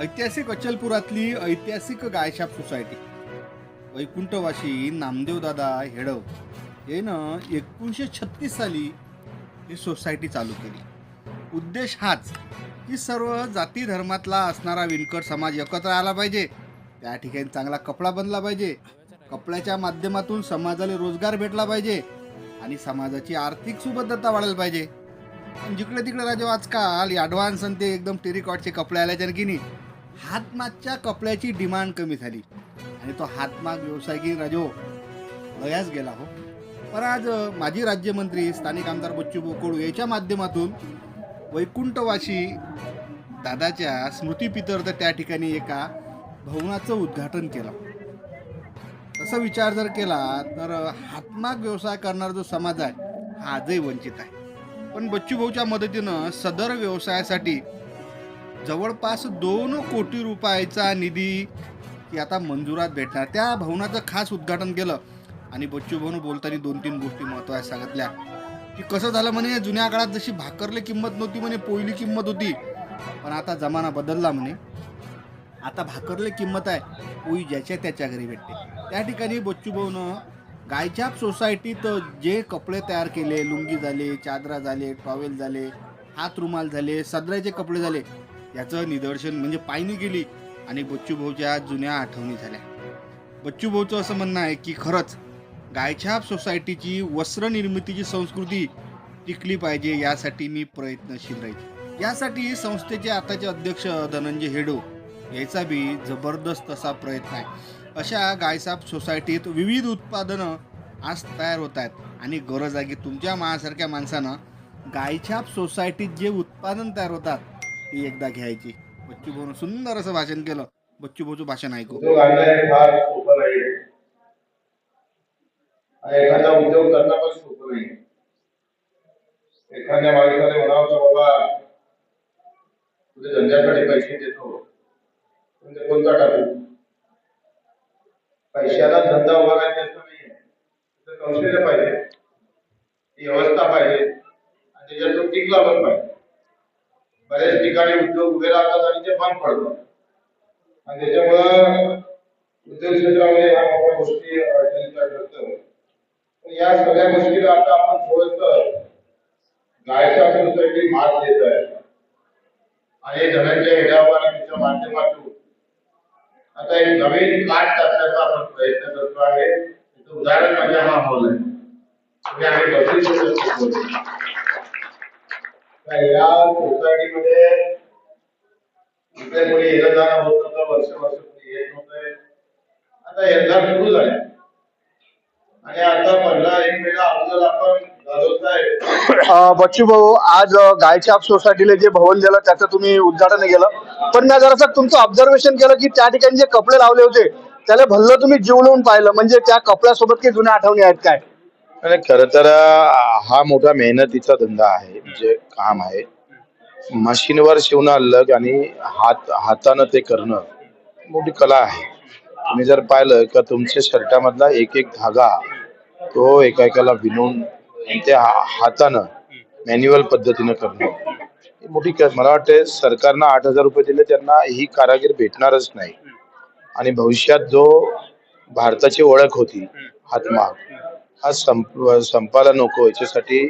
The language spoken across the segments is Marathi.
ऐतिहासिक अचलपुरातली ऐतिहासिक गायछाप सोसायटी. नामदेव नामदेवदादा हेडव यानं एकोणीसशे छत्तीस साली ही सोसायटी चालू केली. उद्देश हाच की सर्व जाती धर्मातला असणारा विणकर समाज एकत्र आला पाहिजे. त्या ठिकाणी चांगला कपडा बनला पाहिजे. कपड्याच्या माध्यमातून समाजाला रोजगार भेटला पाहिजे आणि समाजाची आर्थिक सुबद्धता वाढायला पाहिजे. पण जिकडे तिकडे राजा आजकाल ॲडव्हान्स आणि ते एकदम टेरिकॉटचे कपडे आल्याच्या की नाही हातमागच्या कपड्याची डिमांड कमी झाली. आणि तो हातमाग व्यवसाय की राजो लयास गेला हो. पण आज माजी राज्यमंत्री स्थानिक आमदार बच्चू बोकडू याच्या माध्यमातून वैकुंठवासी दादाच्या स्मृतीपितर्थ त्या ठिकाणी एका भवनाचं उद्घाटन केलं. तसा विचार जर केला तर हातमाग व्यवसाय करणारा जो समाज आहे हा आजही वंचित आहे. पण बच्चू भाऊच्या मदतीनं सदर व्यवसायासाठी जवळपास दोन कोटी रुपयाचा निधी की आता मंजुरात भेटणार. त्या भवनाचं खास उद्घाटन केलं आणि बच्चू भाऊनं बोलताना दोन तीन गोष्टी महत्त्वाच्या सांगितल्या. की कसं झालं म्हणे जुन्या काळात जशी भाकरले किंमत नव्हती म्हणे पोयली किंमत होती. पण आता जमाना बदलला म्हणे. आता भाकरले किंमत आहे पोई ज्याच्या त्याच्या घरी भेटते. त्या ठिकाणी बच्चू भाऊनं गायछाप सोसायटीत जे कपडे तयार केले लुंगी झाले चादरा झाले टॉवेल झाले हात रुमाल झाले सदऱ्याचे कपडे झाले याचं निदर्शन म्हणजे पायनी गेली आणि बच्चू भाऊच्या जुन्या आठवणी झाल्या. बच्चू भाऊचं असं म्हणणं आहे की खरंच गायछाप सोसायटीची वस्त्र निर्मितीची संस्कृती टिकली पाहिजे यासाठी मी प्रयत्नशील राहील. यासाठी संस्थेचे आताचे अध्यक्ष धनंजय हेडो याचा बी जबरदस्त असा प्रयत्न आहे. अशा गायसाप सोसायटीत विविध उत्पादनं आज तयार होत आहेत आणि गरज आहे की तुमच्या माझ्यासारख्या माणसानं गायछाप सोसायटीत जे उत्पादन तयार होतात ती एकदा घ्यायची. बच्चू भाऊ सुंदर असं भाषण केलं. बच्चू भाऊचं भाषण ऐकू. एखादा उद्योग करणं पण सोपं नाही. एखाद्या माणसाने म्हणावं का बाबा तुझ्या धंद्याकडे पैसे देतो. पण ते कोणता टाकू? पैशाला धंदा उभा करायचा असं नाहीये कौशल्य पाहिजे. ती व्यवस्था पाहिजे. आणि त्याच्यातून टिकला पण पाहिजे. बऱ्याच ठिकाणी उद्योग उभे राहतात आणि ते बंद पडतात. आणि त्याच्यामुळं उद्योग क्षेत्रामध्ये ह्या मोठ्या गोष्टी अडचणीच्या ठरतं पण या सगळ्या गोष्टीला आता आपण थोडस गायच्या सोसायटी मात देत आहे. आणि धनंजय हेडावा आणि त्याच्या माध्यमातून आता एक नवीन काट टाकण्याचा आपण प्रयत्न करतो आहे. त्याचं उदाहरण म्हणजे हा हॉल आहे. म्हणजे आम्ही बसून शकतो या सोसायटीमध्ये इकडे कोणी येणं जाणं होत नव्हतं वर्ष वर्ष कोणी येत आता यंदा सुरू आणि आता पंधरा एक महिना अगोदर आपण बच्चू भाऊ आज गायछाप सोसायटीला जे भवन दिलं त्याचं तुम्ही उद्घाटन केलं. पण मी जरासं तुमचं ऑब्झर्वेशन केलं की त्या ठिकाणी जे कपडे लावले होते त्याला भल्लं तुम्ही जीव लावून पाहिलं. म्हणजे त्या कपड्यासोबत काही जुन्या आठवणी आहेत काय? आणि खर तर हा मोठा मेहनतीचा धंदा आहे म्हणजे काम आहे. मशीनवर शिवणं अलग आणि हात हातानं ते करणं मोठी कला आहे. तुम्ही जर पाहिलं का तुमच्या शर्टामधला एक एक धागा तो एका एकाला विणून ते हा- हातानं मॅन्युअल पद्धतीनं करणं ही मोठी मला वाटते सरकारनं आठ हजार रुपये दिले त्यांना ही कारागीर भेटणारच नाही. आणि भविष्यात जो भारताची ओळख होती हातमाग हा संप संपायला नको याच्यासाठी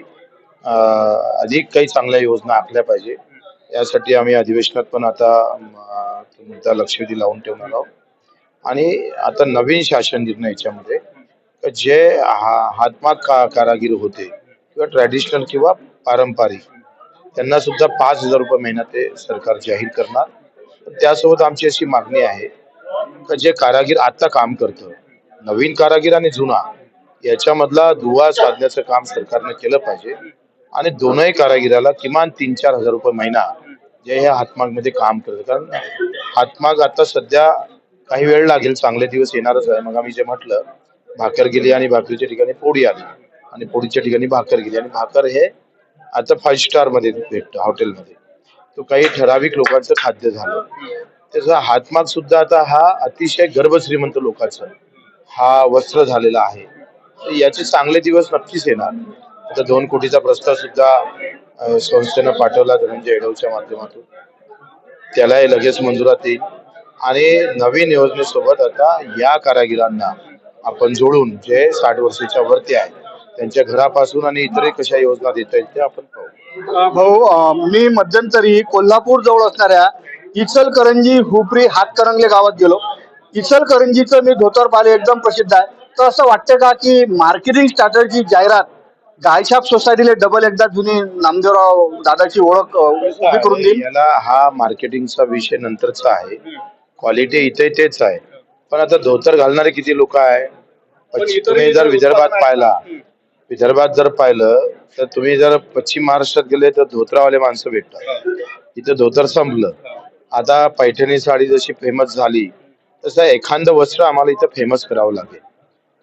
अधिक काही चांगल्या योजना आखल्या पाहिजे. यासाठी आम्ही अधिवेशनात पण आता अं, मुद्दा लक्षवेधी लावून ठेवणार आहोत. आणि आता नवीन शासन निर्णय याच्यामध्ये जे हा हातमाग का कारागीर होते किंवा ट्रॅडिशनल किंवा पारंपरिक त्यांना सुद्धा पाच हजार रुपये महिना ते सरकार जाहीर करणार. त्यासोबत आमची अशी मागणी आहे का जे कारागीर आता काम करतं नवीन कारागीर आणि जुना याच्यामधला दुवा साधण्याचं काम सरकारनं केलं पाहिजे. आणि दोनही कारागिराला किमान तीन चार हजार रुपये महिना जे ह्या हातमागमध्ये काम करतं कारण हातमाग आता सध्या काही वेळ लागेल चांगले दिवस येणारच आहे. मग आम्ही जे म्हटलं भाकर गेली आणि भाकरीच्या ठिकाणी पोळी आली. आणि पोळीच्या ठिकाणी भाकर गेली. आणि भाकर हे आता फाईव्ह स्टारमध्ये भेटतं हॉटेलमध्ये तो काही ठराविक लोकांचं खाद्य झालं. त्याचा हातमाग सुद्धा आता हा अतिशय गर्भश्रीमंत लोकांचा हा वस्त्र झालेला आहे. याचे चांगले दिवस नक्कीच येणार. आता दोन कोटीचा प्रस्ताव सुद्धा संस्थेनं पाठवला धनंजय येडवच्या माध्यमातून. त्यालाही लगेच मंजुरात येईल. आणि नवीन योजनेसोबत आता या कारागिरांना आपण जोडून जे साठ वर्षाच्या वरती आहे त्यांच्या घरापासून आणि इतरही कशा योजना देता येईल ते आपण पाहू. भाऊ मी मध्यंतरी कोल्हापूर जवळ असणाऱ्या इचलकरंजी हुपरी हातकरंगले गावात गेलो. इचलकरंजीचं मी धोतर पाले एकदम प्रसिद्ध आहे. तर असं वाटतं का की मार्केटिंग स्ट्रॅटजी जाहिरात गायछाप सोसायटीला डबल एकदा जुनी नामदेवराव दादाची ओळख उभी करून देईल याला हा मार्केटिंगचा विषय नंतरचा आहे. क्वालिटी इथे तेच आहे. पण आता धोतर घालणारे किती लोक आहे? तुम्ही जर विदर्भात पाहिला विदर्भात जर पाहिलं तर तुम्ही जर पश्चिम महाराष्ट्रात गेले तर धोतरावाले माणसं भेटतात. इथं धोतर संपलं. आता पैठणी साडी जशी फेमस झाली तसं एखादं वस्त्र आम्हाला इथं फेमस करावं लागेल.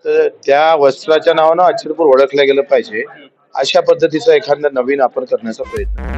तर त्या वस्त्राच्या नावानं अचलपूर ओळखलं गेलं पाहिजे. अशा पद्धतीचं एखादं नवीन आपण करण्याचा प्रयत्न